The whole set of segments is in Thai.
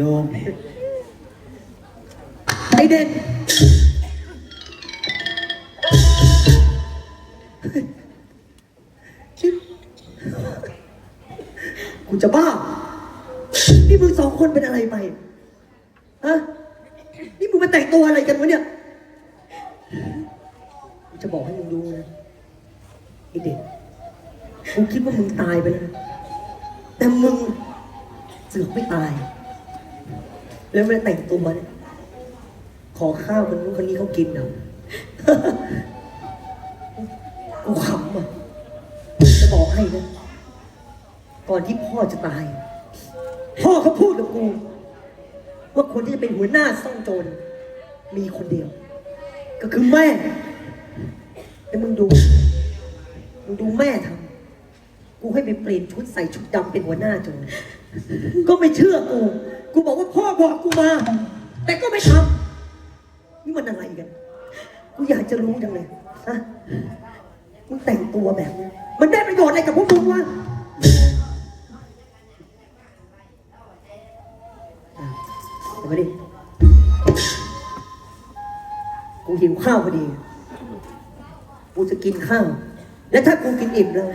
โยมไอเด่นชิบกูจะบ้า นี่มึงสองคนเป็นอะไรไปฮะ นี่มึงมาแต่งตัวอะไรกันวะเนี่ย กูจะบอกให้มึงดูนะไอเด็กกูคิดว่ามึงตายไปแล้ว แต่มึงเสือกไม่ตาย แล้วมาแต่งตัวเนี่ยขอข้าวคนนู้นคนนี้เขากินเอากูขำอะจะบอกให้นะก่อนที่พ่อจะตาย พ่อเขาพูดกับกูว่าคนที่จะเป็นหัวหน้าซ่องโจรมีคนเดียว ก็คือแม่แต่มึงดูมึงดูแม่ทำกูให้ไปเปลี่ยนชุดใส่ชุดดำเป็นหัวหน้าโจรก็ไม่เชื่อกู กูบอกว่าพ่อบอกกูมา แต่ก็ไม่ทำนี่มันอะไรกัน กูอยากจะรู้จังเลยฮะมึงแต่งตัวแบบนี้มันได้ประโยชน์อะไรกับพวกมึงวะเอามาดิ กูหิวข้าวพอดี กูจะกินข้าว และถ้ากูกินอิ่มแล้ว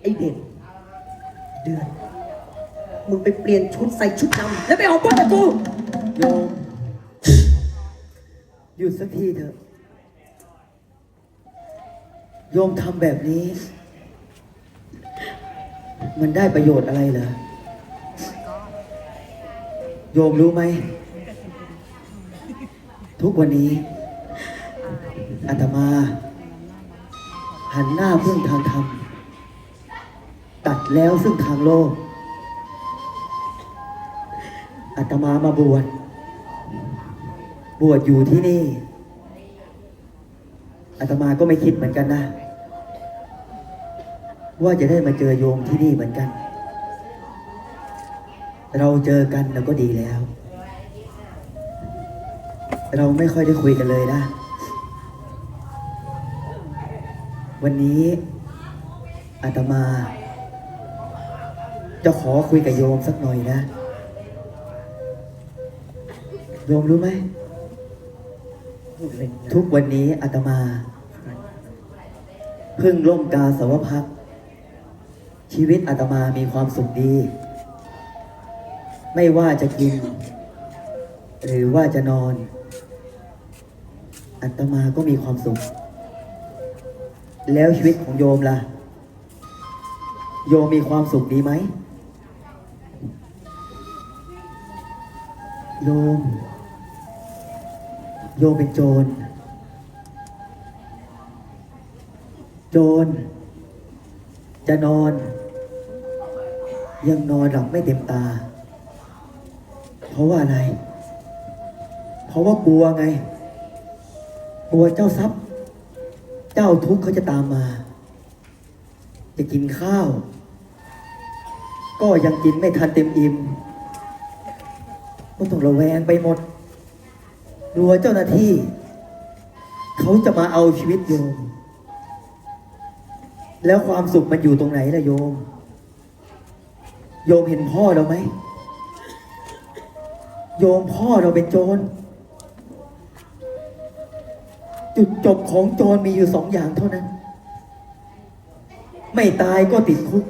ไอ้เด่นเดือน มึงไปเปลี่ยนชุดใส่ชุดดำแล้วไปออกบ้านกับกูโยมหยุดสักทีเถอะ โยมทำแบบนี้ มันได้ประโยชน์อะไรเหรอ โยมรู้ไหม ทุกวันนี้อาตมา หันหน้าพึ่งทางธรรม ตัดแล้วซึ่งทางโลก ตมามาบวช บวชอยู่ที่นี่ อาตมาก็ไม่คิดเหมือนกันนะ ว่าจะได้มาเจอโยมที่นี่เหมือนกัน เราเจอกันแล้วก็ดีแล้ว เราไม่ค่อยได้คุยกันเลยนะ วันนี้อาตมา จะขอคุยกับโยมสักหน่อยนะ โยมรู้ไหม ทุกวันนี้อาตมา เพิ่งล่มกาสาวพักตร์ชีวิตอาตมามีความสุขดี ไม่ว่าจะกิน หรือว่าจะนอนอาตมาก็มีความสุข แล้วชีวิตของโยมล่ะ โยมมีความสุขดีไหมโยม โยมเป็นโจร โจร จะนอน ยังนอนหลับไม่เต็มตา เพราะว่าอะไร เพราะว่ากลัวไง กลัวเจ้าทรัพย์ เจ้าทุกข์เขาจะตามมา จะกินข้าว ก็ยังกินไม่ทันเต็มอิ่มก็ต้องระแวงไปหมด กลัวเจ้าหน้าที่ เขาจะมาเอาชีวิตโยม แล้วความสุขมันอยู่ตรงไหนล่ะโยม โยมเห็นพ่อเราไหม โยมพ่อเราเป็นโจร จุดจบของโจรมีอยู่สองอย่างเท่านั้น ไม่ตายก็ติดคุก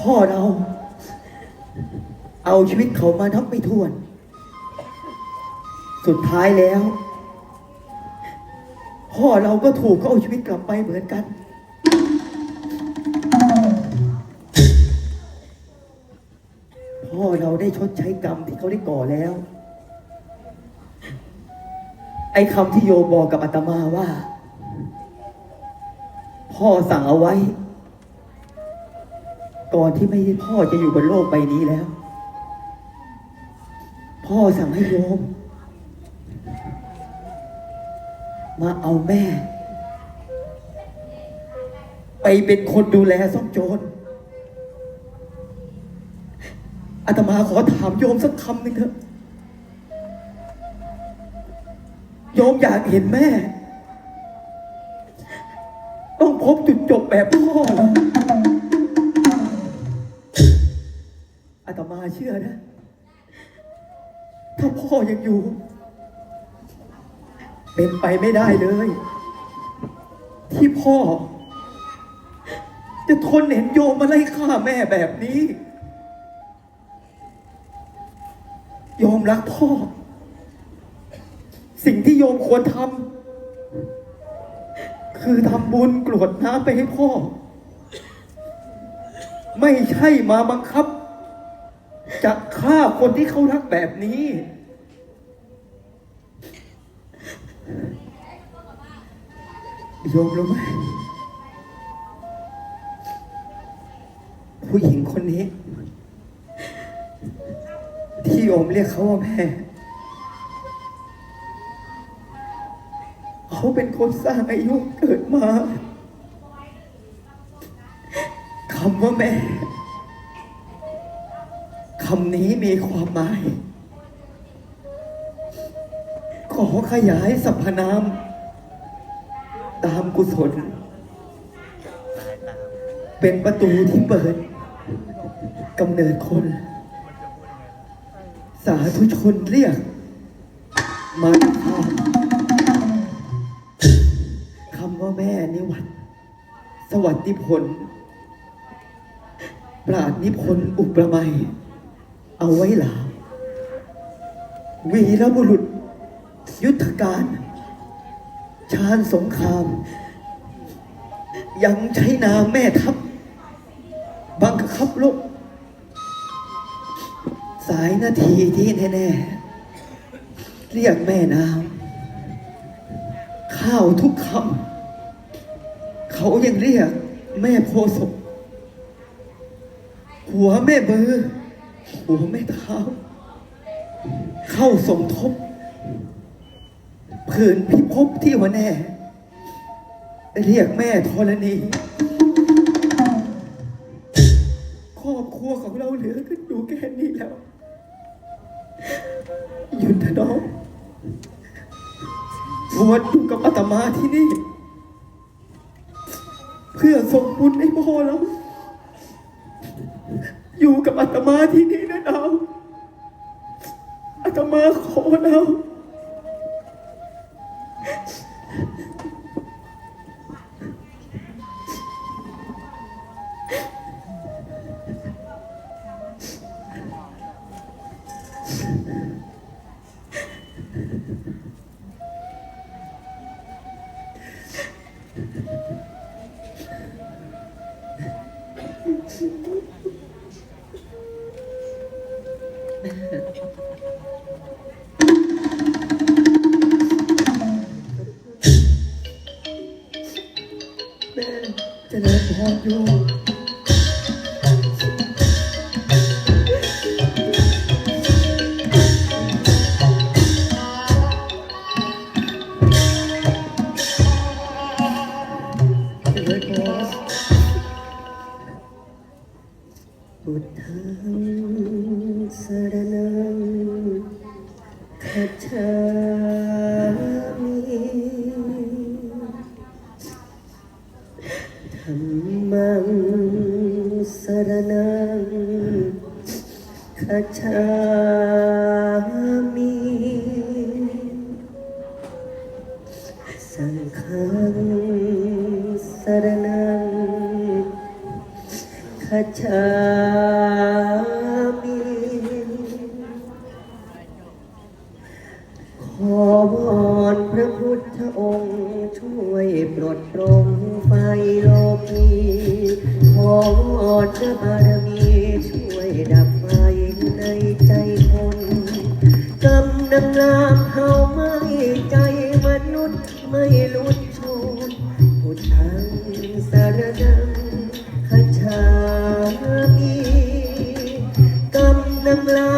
พ่อเรา เอาชีวิตเขามานับไม่ถ้วน สุดท้ายแล้ว พ่อเราก็ถูกเขาเอาชีวิตกลับไปเหมือนกัน พ่อเราได้ชดใช้กรรมที่เขาได้ก่อแล้ว ไอ้คำที่โยบอกกับอาตมาว่า พ่อสั่งเอาไว้ ก่อนที่ไม่พ่อจะอยู่บนโลกใบนี้แล้ว พ่อสั่งให้โยม มาเอาแม่ ไปเป็นคนดูแลซ่องโจรอาตมาขอถามโยมสักคำหนึ่งเถอะ โยมอยากเห็นแม่ ต้องพบจุดจบแบบพ่อเหรออาตมาเชื่อนะ ถ้าพ่อยังอยู่ เป็นไปไม่ได้เลย ที่พ่อ จะทนเห็นโยมมาไล่ฆ่าแม่แบบนี้ โยมรักพ่อ สิ่งที่โยมควรทำคือทำบุญกรวดน้ำไปให้พ่อ ไม่ใช่มาบังคับ จะฆ่าคนที่เขารักแบบนี้ โยมรู้ไหมผู้หญิงคนนี้ ที่โยมเรียกเขาว่าแม่เขาเป็นคนสร้างอายุเกิดมาคำว่าแม่คำนี้มีความหมาย ขอขยายสรรพนาม ตามกุศล เป็นประตูที่เปิดกำเนิดคน สาธุชนเรียก มาทานคำว่าแม่นิวัตสวัสดิพลปราดนิพนธ์อุประไมยเอาไว้หลามวีรบุรุษ ยุทธการ ชาญสงคราม ยังใช้นามแม่ทัพบังคับลบสายนาทีที่แน่ๆ เรียกแม่น้ำข้าวทุกคำเขายังเรียกแม่โพศพหัวแม่เบอร์หัวแม่เท้า เข้าสมทบ ผืนพิภพที่หัวแน่ เรียกแม่ธรณีครอบครัวของเราเหลือกันอยู่แค่นี้แล้ว หยุดเถอะน้องบวชอยู่กับอาตมาที่นี่ เพื่อส่งบุญให้พ่อเราอยู่กับอาตมาที่นี่นะดาวอาตมาขอดาว จะเลิญพรอยู่ มังสรนังขจามิสังฆังสรนังขจา ขอวอนพระพุทธองค์ ช่วยปลดปลงไฟโลกีขอวอนพระบารมีช่วยดับไฟในใจคนกำนังลามเฮาไม่ใจมนุษย์ไม่ลุดชนพุทธังสารนังคาชามีกำนังลาม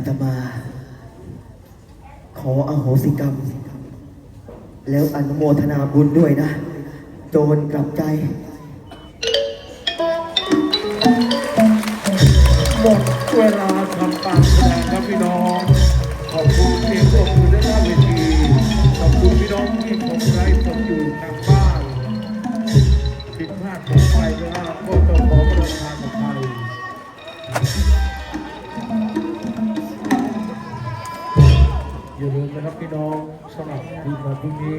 อาตมา ขออโหสิกรรม แล้วอนุโมทนาบุญด้วยนะ โจรกลับใจหมดเวลาทำการแสดงครับพี่น้อง ขอบคุณเสียงปรบมือด้านหน้าเวที ขอบคุณพี่น้องที่ชมไลฟ์สดอยู่ทางบ้านผิดพลาดของใครนะครับก็ต้องขอประทานอภัย อย่าลืมนะครับพี่น้องสำหรับคืนวันพรุ่งนี้